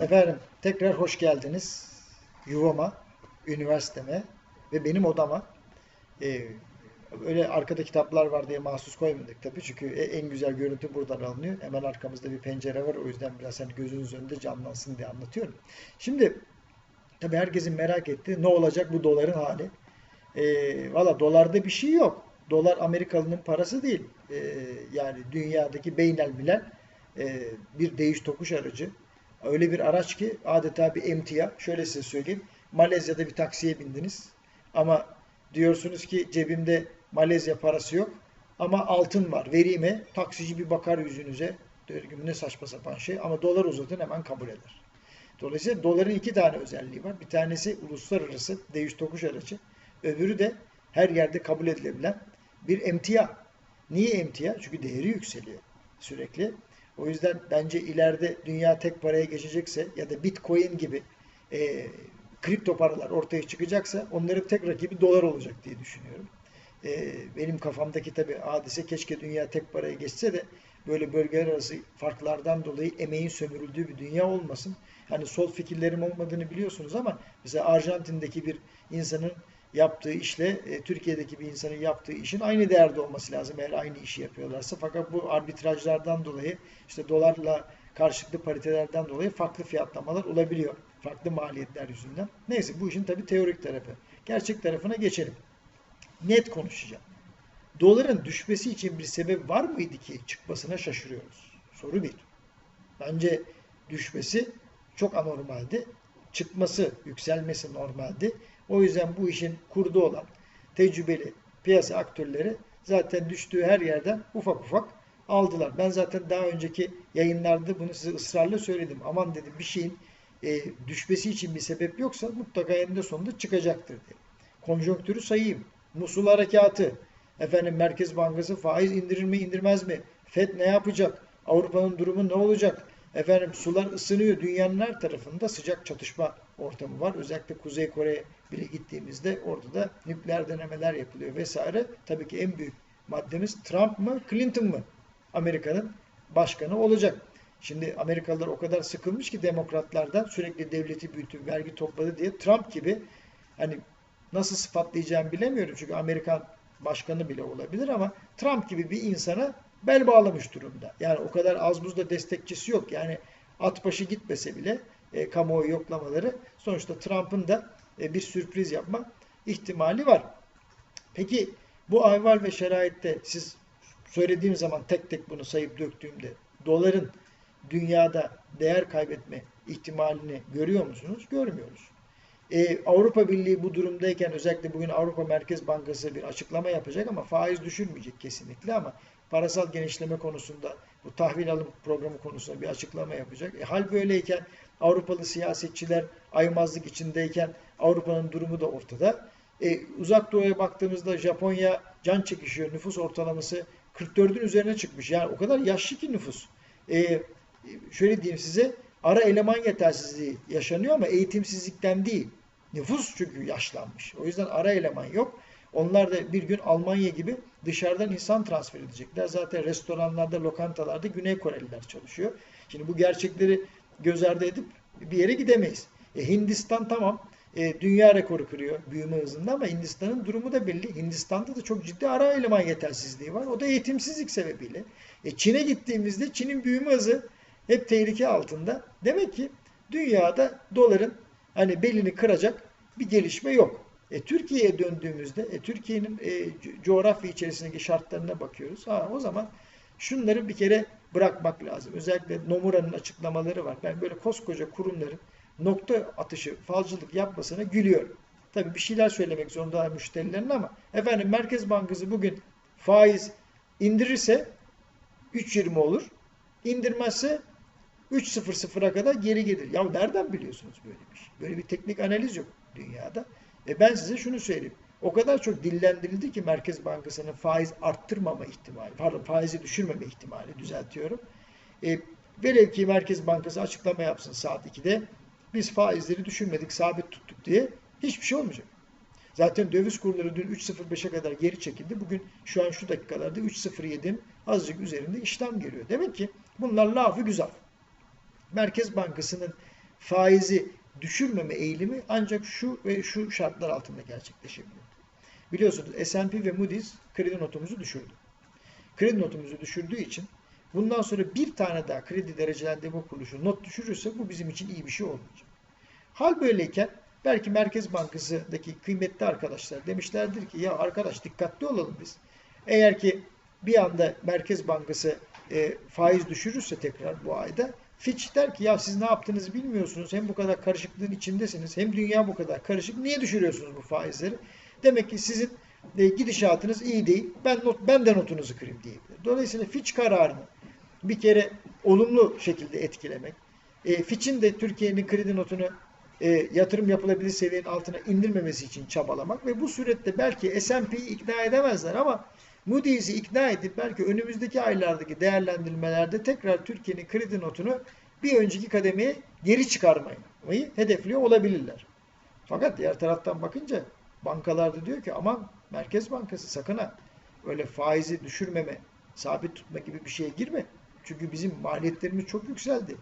Efendim tekrar hoş geldiniz yuvama, üniversiteme ve benim odama. Ee, öyle arkada kitaplar var diye mahsus koymadık tabii çünkü e- en güzel görüntü buradan alınıyor. Hemen arkamızda bir pencere var o yüzden biraz hani gözünüz önünde canlansın diye anlatıyorum. Şimdi tabii herkesin merak ettiği ne olacak bu doların hali? Ee, Valla dolarda bir şey yok. Dolar Amerikalı'nın parası değil. Ee, yani dünyadaki beynelmiler e, bir değiş tokuş aracı. Öyle bir araç ki adeta bir emtia. Şöyle size söyleyeyim. Malezya'da bir taksiye bindiniz. Ama diyorsunuz ki cebimde Malezya parası yok. Ama altın var. Vereyim mi? Taksici bir bakar yüzünüze. Der ne saçma sapan şey. Ama dolar uzatın hemen kabul eder. Dolayısıyla doların iki tane özelliği var. Bir tanesi uluslararası değiş tokuş aracı. Öbürü de her yerde kabul edilebilen bir emtia. Niye emtia? Çünkü değeri yükseliyor sürekli. O yüzden bence ileride dünya tek paraya geçecekse ya da Bitcoin gibi e, kripto paralar ortaya çıkacaksa onların tek rakibi dolar olacak diye düşünüyorum. E, benim kafamdaki tabii hadise keşke dünya tek paraya geçse de böyle bölgeler arası farklardan dolayı emeğin sömürüldüğü bir dünya olmasın. Hani sol fikirlerim olmadığını biliyorsunuz ama mesela Arjantin'deki bir insanın yaptığı işle e, Türkiye'deki bir insanın yaptığı işin aynı değerde olması lazım eğer aynı işi yapıyorlarsa. Fakat bu arbitrajlardan dolayı işte dolarla karşılıklı paritelerden dolayı farklı fiyatlamalar olabiliyor. Farklı maliyetler yüzünden. Neyse bu işin tabii teorik tarafı. Gerçek tarafına geçelim. Net konuşacağım. Doların düşmesi için bir sebep var mıydı ki çıkmasına şaşırıyoruz? Soru bir. Bence düşmesi çok anormaldi. Çıkması, yükselmesi normaldi. O yüzden bu işin kurdu olan tecrübeli piyasa aktörleri zaten düştüğü her yerden ufak ufak aldılar. Ben zaten daha önceki yayınlarda bunu size ısrarla söyledim. Aman dedim bir şeyin e, düşmesi için bir sebep yoksa mutlaka eninde sonunda çıkacaktır diye. Konjonktürü sayayım. Musul harekatı, efendim Merkez Bankası faiz indirir mi indirmez mi? FED ne yapacak? Avrupa'nın durumu ne olacak? Efendim sular ısınıyor. Dünyanın her tarafında sıcak çatışma ortamı var. Özellikle Kuzey Kore'ye bile gittiğimizde orada da nükleer denemeler yapılıyor vesaire. Tabii ki en büyük maddemiz Trump mı Clinton mı? Amerika'nın başkanı olacak. Şimdi Amerikalılar o kadar sıkılmış ki demokratlardan sürekli devleti büyütüp vergi topladı diye Trump gibi hani nasıl sıfatlayacağımı bilemiyorum. Çünkü Amerikan başkanı bile olabilir ama Trump gibi bir insana bel bağlamış durumda. Yani o kadar az buzda destekçisi yok. Yani at başı gitmese bile e, kamuoyu yoklamaları sonuçta Trump'ın da e, bir sürpriz yapma ihtimali var. Peki bu ahval ve şeraitte siz söylediğim zaman tek tek bunu sayıp döktüğümde doların dünyada değer kaybetme ihtimalini görüyor musunuz? Görmüyoruz. Ee, Avrupa Birliği bu durumdayken özellikle bugün Avrupa Merkez Bankası bir açıklama yapacak ama faiz düşürmeyecek kesinlikle ama parasal genişleme konusunda bu tahvil alım programı konusunda bir açıklama yapacak. E, hal böyleyken Avrupalı siyasetçiler aymazlık içindeyken Avrupa'nın durumu da ortada. E, uzak doğuya baktığımızda Japonya can çekişiyor. Nüfus ortalaması 44'ün üzerine çıkmış. Yani o kadar yaşlı ki nüfus. E, şöyle diyeyim size ara eleman yetersizliği yaşanıyor ama eğitimsizlikten değil. Nüfus çünkü yaşlanmış. O yüzden ara eleman yok. Onlar da bir gün Almanya gibi dışarıdan insan transfer edecekler. Zaten restoranlarda, lokantalarda Güney Koreliler çalışıyor. Şimdi bu gerçekleri göz ardı edip bir yere gidemeyiz. E, Hindistan tamam e, dünya rekoru kırıyor büyüme hızında ama Hindistan'ın durumu da belli. Hindistan'da da çok ciddi ara eleman yetersizliği var. O da eğitimsizlik sebebiyle. E, Çin'e gittiğimizde Çin'in büyüme hızı hep tehlike altında. Demek ki dünyada doların hani belini kıracak bir gelişme yok. E, Türkiye'ye döndüğümüzde e, Türkiye'nin e, coğrafya içerisindeki şartlarına bakıyoruz. Ha, o zaman şunları bir kere bırakmak lazım. Özellikle Nomura'nın açıklamaları var. Ben böyle koskoca kurumların nokta atışı, falcılık yapmasına gülüyorum. Tabii bir şeyler söylemek zorunda müşterilerine ama efendim Merkez Bankası bugün faiz indirirse 3.20 olur. İndirmezse 3.00'a kadar geri gelir. Ya nereden biliyorsunuz böyle bir şey? Böyle bir teknik analiz yok dünyada. E ben size şunu söyleyeyim. O kadar çok dillendirildi ki Merkez Bankası'nın faiz arttırmama ihtimali, pardon faizi düşürmeme ihtimali düzeltiyorum. E, velev ki Merkez Bankası açıklama yapsın saat 2'de biz faizleri düşürmedik, sabit tuttuk diye hiçbir şey olmayacak. Zaten döviz kurları dün 3.05'e kadar geri çekildi. Bugün şu an şu dakikalarda 3.07'in azıcık üzerinde işlem geliyor. Demek ki bunlar lafı güzel. Merkez Bankası'nın faizi düşürmeme eğilimi ancak şu ve şu şartlar altında gerçekleşebiliyor. Biliyorsunuz S&P ve Moody's kredi notumuzu düşürdü. Kredi notumuzu düşürdüğü için bundan sonra bir tane daha kredi derecelendirme kuruluşu not düşürürse bu bizim için iyi bir şey olmayacak. Hal böyleyken belki Merkez Bankası'ndaki kıymetli arkadaşlar demişlerdir ki ya arkadaş dikkatli olalım biz. Eğer ki bir anda Merkez Bankası e, faiz düşürürse tekrar bu ayda Fitch der ki ya siz ne yaptığınızı bilmiyorsunuz. Hem bu kadar karışıklığın içindesiniz. Hem dünya bu kadar karışık. Niye düşürüyorsunuz bu faizleri? Demek ki sizin gidişatınız iyi değil. Ben not, ben de notunuzu kırayım diyebilir. Dolayısıyla Fitch kararını bir kere olumlu şekilde etkilemek. E, Fitch'in de Türkiye'nin kredi notunu e, yatırım yapılabilir seviyenin altına indirmemesi için çabalamak ve bu surette belki S&P'yi ikna edemezler ama Moody's'i ikna edip belki önümüzdeki aylardaki değerlendirmelerde tekrar Türkiye'nin kredi notunu bir önceki kademeye geri çıkarmayı hedefliyor olabilirler. Fakat diğer taraftan bakınca bankalar da diyor ki aman Merkez Bankası sakın ha öyle faizi düşürmeme, sabit tutma gibi bir şeye girme. Çünkü bizim maliyetlerimiz çok yükseldi.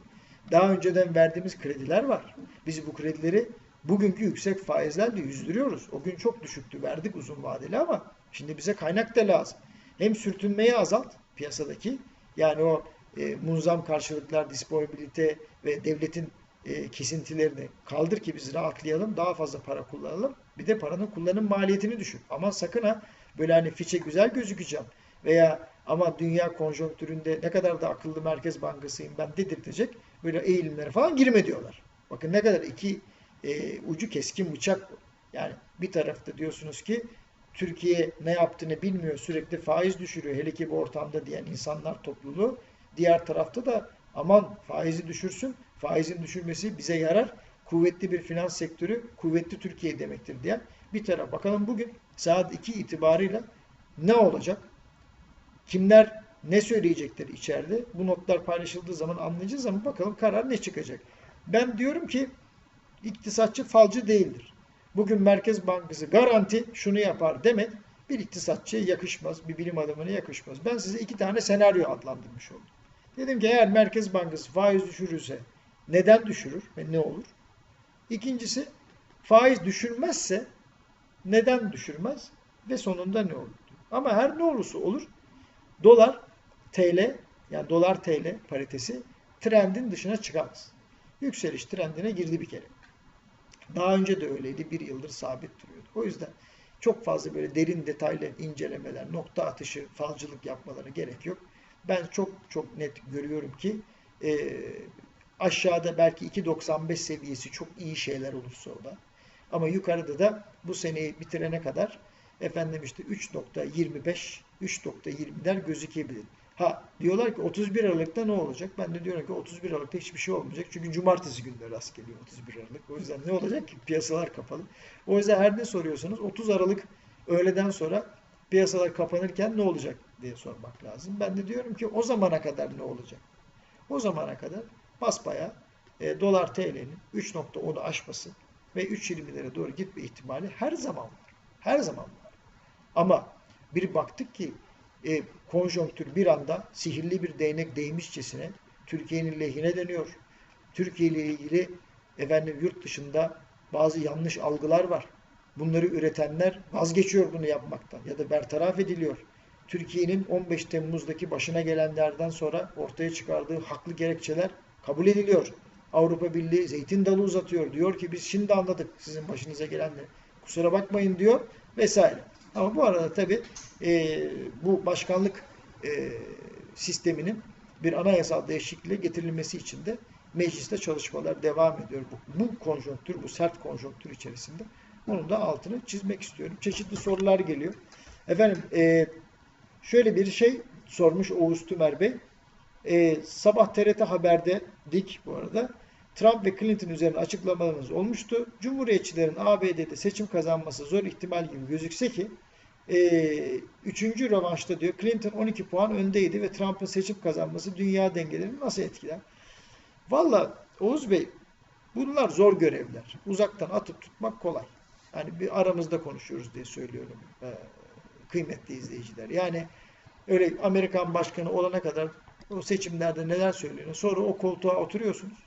Daha önceden verdiğimiz krediler var. Biz bu kredileri bugünkü yüksek faizlerle yüzdürüyoruz. O gün çok düşüktü verdik uzun vadeli ama şimdi bize kaynak da lazım. Hem sürtünmeyi azalt piyasadaki yani o e, munzam karşılıklar, disponibilite ve devletin e, kesintilerini kaldır ki biz rahatlayalım, daha fazla para kullanalım. Bir de paranın kullanım maliyetini düşün. Ama sakın ha böyle hani fiçe güzel gözükeceğim veya ama dünya konjonktüründe ne kadar da akıllı Merkez Bankasıyım ben dedirtecek böyle eğilimlere falan girme diyorlar. Bakın ne kadar iki e, ucu keskin bıçak bu. Yani bir tarafta diyorsunuz ki Türkiye ne yaptığını bilmiyor, sürekli faiz düşürüyor hele ki bu ortamda diyen insanlar topluluğu. Diğer tarafta da aman faizi düşürsün, faizin düşürmesi bize yarar. Kuvvetli bir finans sektörü, kuvvetli Türkiye demektir diyen bir taraf. Bakalım bugün saat 2 itibarıyla ne olacak? Kimler ne söyleyecekler içeride? Bu notlar paylaşıldığı zaman anlayacağız ama bakalım karar ne çıkacak? Ben diyorum ki iktisatçı falcı değildir. Bugün Merkez Bankası garanti şunu yapar demek bir iktisatçıya yakışmaz, bir bilim adamına yakışmaz. Ben size iki tane senaryo adlandırmış oldum. Dedim ki eğer Merkez Bankası faiz düşürürse neden düşürür ve ne olur? İkincisi faiz düşürmezse neden düşürmez ve sonunda ne olur? Ama her ne olursa olur dolar TL yani dolar TL paritesi trendin dışına çıkamaz. Yükseliş trendine girdi bir kere. Daha önce de öyleydi. Bir yıldır sabit duruyordu. O yüzden çok fazla böyle derin detaylı incelemeler, nokta atışı, falcılık yapmaları gerek yok. Ben çok çok net görüyorum ki e, aşağıda belki 2.95 seviyesi çok iyi şeyler olursa o da. Ama yukarıda da bu seneyi bitirene kadar efendim işte 3.25 3.20'ler gözükebilir. Ha diyorlar ki 31 Aralık'ta ne olacak? Ben de diyorum ki 31 Aralık'ta hiçbir şey olmayacak. Çünkü cumartesi günleri rast geliyor 31 Aralık. O yüzden ne olacak ki? Piyasalar kapalı. O yüzden her ne soruyorsanız 30 Aralık öğleden sonra piyasalar kapanırken ne olacak diye sormak lazım. Ben de diyorum ki o zamana kadar ne olacak? O zamana kadar basbaya e, dolar TL'nin 3.10'u aşması ve 3.20'lere doğru gitme ihtimali her zaman var. Her zaman var. Ama bir baktık ki e, konjonktür bir anda sihirli bir değnek değmişçesine Türkiye'nin lehine dönüyor. Türkiye ile ilgili efendim yurt dışında bazı yanlış algılar var. Bunları üretenler vazgeçiyor bunu yapmaktan ya da bertaraf ediliyor. Türkiye'nin 15 Temmuz'daki başına gelenlerden sonra ortaya çıkardığı haklı gerekçeler kabul ediliyor. Avrupa Birliği zeytin dalı uzatıyor. Diyor ki biz şimdi anladık sizin başınıza gelenleri. Kusura bakmayın diyor vesaire. Ama bu arada tabii e, bu başkanlık e, sisteminin bir anayasal değişikliğe getirilmesi için de mecliste çalışmalar devam ediyor. Bu, bu konjonktür, bu sert konjonktür içerisinde. Onun da altını çizmek istiyorum. Çeşitli sorular geliyor. Efendim e, şöyle bir şey sormuş Oğuz Tümer Bey. E, sabah TRT Haber'de dik bu arada. Trump ve Clinton üzerine açıklamalarınız olmuştu. Cumhuriyetçilerin ABD'de seçim kazanması zor ihtimal gibi gözükse ki e, üçüncü rövanşta diyor Clinton 12 puan öndeydi ve Trump'ın seçim kazanması dünya dengelerini nasıl etkiler? Valla Oğuz Bey bunlar zor görevler. Uzaktan atıp tutmak kolay. Yani bir aramızda konuşuyoruz diye söylüyorum e, kıymetli izleyiciler. Yani öyle Amerikan başkanı olana kadar o seçimlerde neler söylüyor. Sonra o koltuğa oturuyorsunuz.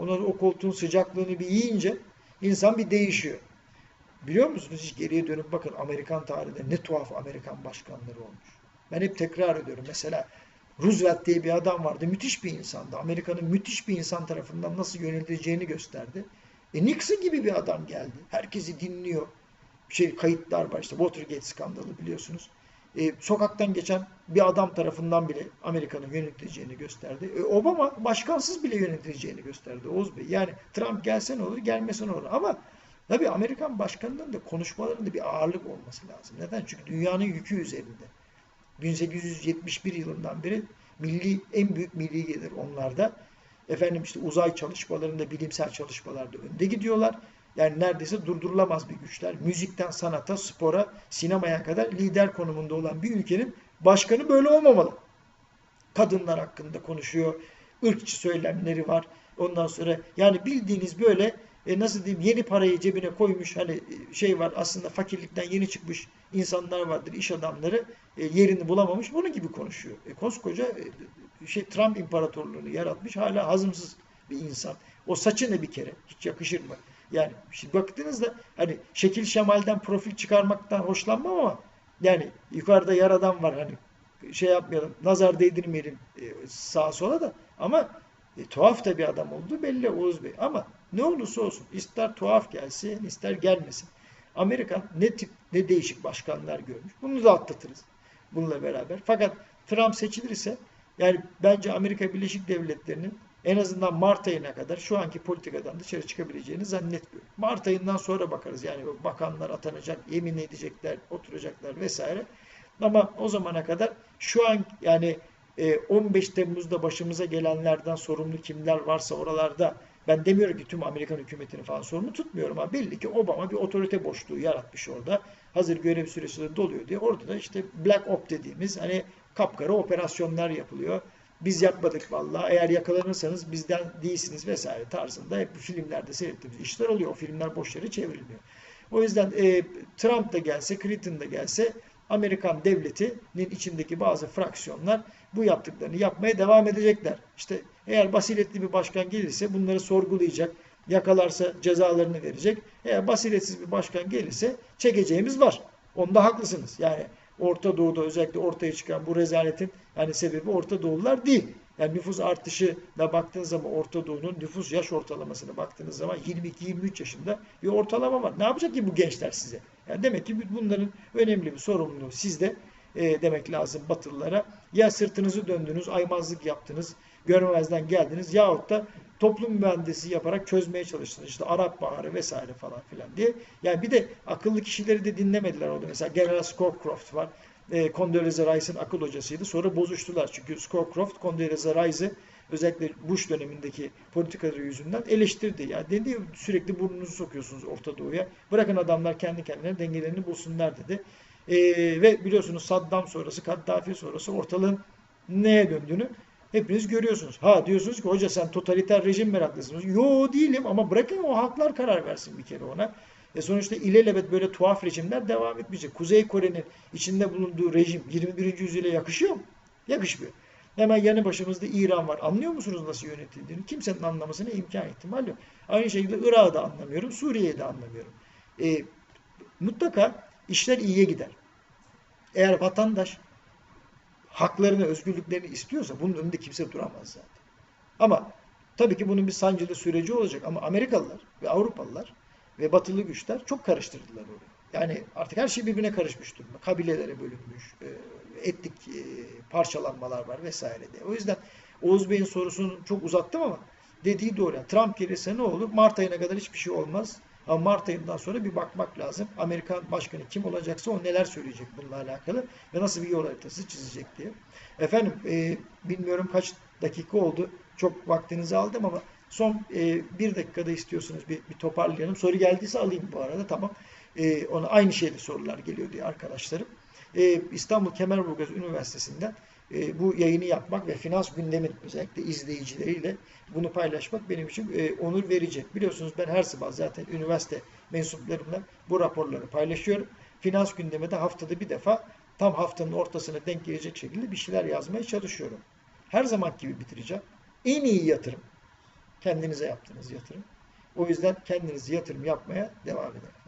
Ondan o koltuğun sıcaklığını bir yiyince insan bir değişiyor. Biliyor musunuz hiç geriye dönüp bakın Amerikan tarihinde ne tuhaf Amerikan başkanları olmuş. Ben hep tekrar ediyorum. Mesela Roosevelt diye bir adam vardı. Müthiş bir insandı. Amerika'nın müthiş bir insan tarafından nasıl yönetileceğini gösterdi. E Nixon gibi bir adam geldi. Herkesi dinliyor. Şey kayıtlar var işte Watergate skandalı biliyorsunuz. E, sokaktan geçen bir adam tarafından bile Amerika'nın yönetileceğini gösterdi. E, Obama başkansız bile yönetileceğini gösterdi Oğuz Bey. Yani Trump gelse ne olur, gelmese ne olur. Ama tabii Amerikan başkanının da konuşmalarında bir ağırlık olması lazım. Neden? Çünkü dünyanın yükü üzerinde. 1871 yılından beri milli en büyük milli gelir onlarda. Efendim işte uzay çalışmalarında, bilimsel çalışmalarda önde gidiyorlar. Yani neredeyse durdurulamaz bir güçler. Müzikten sanata, spora, sinemaya kadar lider konumunda olan bir ülkenin başkanı böyle olmamalı. Kadınlar hakkında konuşuyor. ırkçı söylemleri var. Ondan sonra yani bildiğiniz böyle e, nasıl diyeyim yeni parayı cebine koymuş hani e, şey var aslında fakirlikten yeni çıkmış insanlar vardır iş adamları e, yerini bulamamış bunun gibi konuşuyor. E, koskoca e, şey Trump imparatorluğunu yaratmış hala hazımsız bir insan. O saçı ne bir kere hiç yakışır mı? Yani şimdi baktığınızda hani şekil şemalden profil çıkarmaktan hoşlanmam ama yani yukarıda yaradan var hani şey yapmayalım nazar değdirmeyelim e, sağa sola da ama e, tuhaf da bir adam olduğu belli Oğuz Bey ama ne olursa olsun ister tuhaf gelsin ister gelmesin. Amerika ne tip ne değişik başkanlar görmüş. Bunu da atlatırız bununla beraber. Fakat Trump seçilirse yani bence Amerika Birleşik Devletleri'nin en azından Mart ayına kadar şu anki politikadan dışarı çıkabileceğini zannetmiyorum. Mart ayından sonra bakarız. Yani bakanlar atanacak, yemin edecekler, oturacaklar vesaire. Ama o zamana kadar şu an yani 15 e, Temmuz'da başımıza gelenlerden sorumlu kimler varsa oralarda ben demiyorum ki tüm Amerikan hükümetini falan sorumlu tutmuyorum ama belli ki Obama bir otorite boşluğu yaratmış orada. Hazır görev süresi doluyor diye. Orada da işte Black Op dediğimiz hani kapkara operasyonlar yapılıyor. Biz yapmadık vallahi. Eğer yakalanırsanız bizden değilsiniz vesaire tarzında hep filmlerde seyrettiğimiz işler oluyor. O filmler boş yere çevrilmiyor. O yüzden e, Trump da gelse, Clinton da gelse Amerikan devletinin içindeki bazı fraksiyonlar bu yaptıklarını yapmaya devam edecekler. İşte eğer basiretli bir başkan gelirse bunları sorgulayacak, yakalarsa cezalarını verecek. Eğer basiretsiz bir başkan gelirse çekeceğimiz var. Onda haklısınız. Yani Orta Doğu'da özellikle ortaya çıkan bu rezaletin yani sebebi Orta Doğulular değil. Yani nüfus artışına baktığınız zaman Orta Doğu'nun nüfus yaş ortalamasına baktığınız zaman 22-23 yaşında bir ortalama var. Ne yapacak ki bu gençler size? Yani demek ki bunların önemli bir sorumluluğu sizde e, demek lazım Batılılara. Ya sırtınızı döndünüz, aymazlık yaptınız, görmemezden geldiniz yahut da toplum mühendisi yaparak çözmeye çalıştınız. İşte Arap Baharı vesaire falan filan diye. Yani bir de akıllı kişileri de dinlemediler orada. Mesela General Scowcroft var. E, Condoleezza Rice'ın akıl hocasıydı. Sonra bozuştular. Çünkü Scowcroft Condoleezza Rice'ı özellikle Bush dönemindeki politikaları yüzünden eleştirdi. Yani dedi sürekli burnunuzu sokuyorsunuz Orta Doğu'ya. Bırakın adamlar kendi kendilerine dengelerini bulsunlar dedi. E, ve biliyorsunuz Saddam sonrası, Kaddafi sonrası ortalığın neye döndüğünü hepiniz görüyorsunuz. Ha diyorsunuz ki hoca sen totaliter rejim meraklısınız. Yo değilim ama bırakın o haklar karar versin bir kere ona. E sonuçta ilelebet böyle tuhaf rejimler devam etmeyecek. Kuzey Kore'nin içinde bulunduğu rejim 21. yüzyıla yakışıyor mu? Yakışmıyor. Hemen yanı başımızda İran var. Anlıyor musunuz nasıl yönetildiğini? Kimsenin anlamasına imkan ihtimal yok. Aynı şekilde Irak'ı da anlamıyorum, Suriye'yi de anlamıyorum. E, mutlaka işler iyiye gider. Eğer vatandaş haklarını, özgürlüklerini istiyorsa bunun önünde kimse duramaz zaten. Ama tabii ki bunun bir sancılı süreci olacak ama Amerikalılar ve Avrupalılar ve batılı güçler çok karıştırdılar orayı. Yani artık her şey birbirine karışmış durumda. Kabilelere bölünmüş, e, etnik e, parçalanmalar var vesaire diye. O yüzden Oğuz Bey'in sorusunu çok uzattım ama dediği doğru. Yani Trump gelirse ne olur? Mart ayına kadar hiçbir şey olmaz. Ama Mart ayından sonra bir bakmak lazım. Amerikan başkanı kim olacaksa o neler söyleyecek bununla alakalı ve nasıl bir yol haritası çizecek diye. Efendim e, bilmiyorum kaç dakika oldu. Çok vaktinizi aldım ama son e, bir dakikada istiyorsunuz bir, bir toparlayalım. Soru geldiyse alayım bu arada tamam. E, ona aynı şeyde sorular geliyor diye arkadaşlarım. E, İstanbul Kemerburgaz Üniversitesi'nden e, bu yayını yapmak ve finans gündemin özellikle izleyicileriyle bunu paylaşmak benim için e, onur verici. Biliyorsunuz ben her sabah zaten üniversite mensuplarımla bu raporları paylaşıyorum. Finans gündemi de haftada bir defa tam haftanın ortasına denk gelecek şekilde bir şeyler yazmaya çalışıyorum. Her zaman gibi bitireceğim. En iyi yatırım Kendinize yaptığınız yatırım. O yüzden kendiniz yatırım yapmaya devam edin.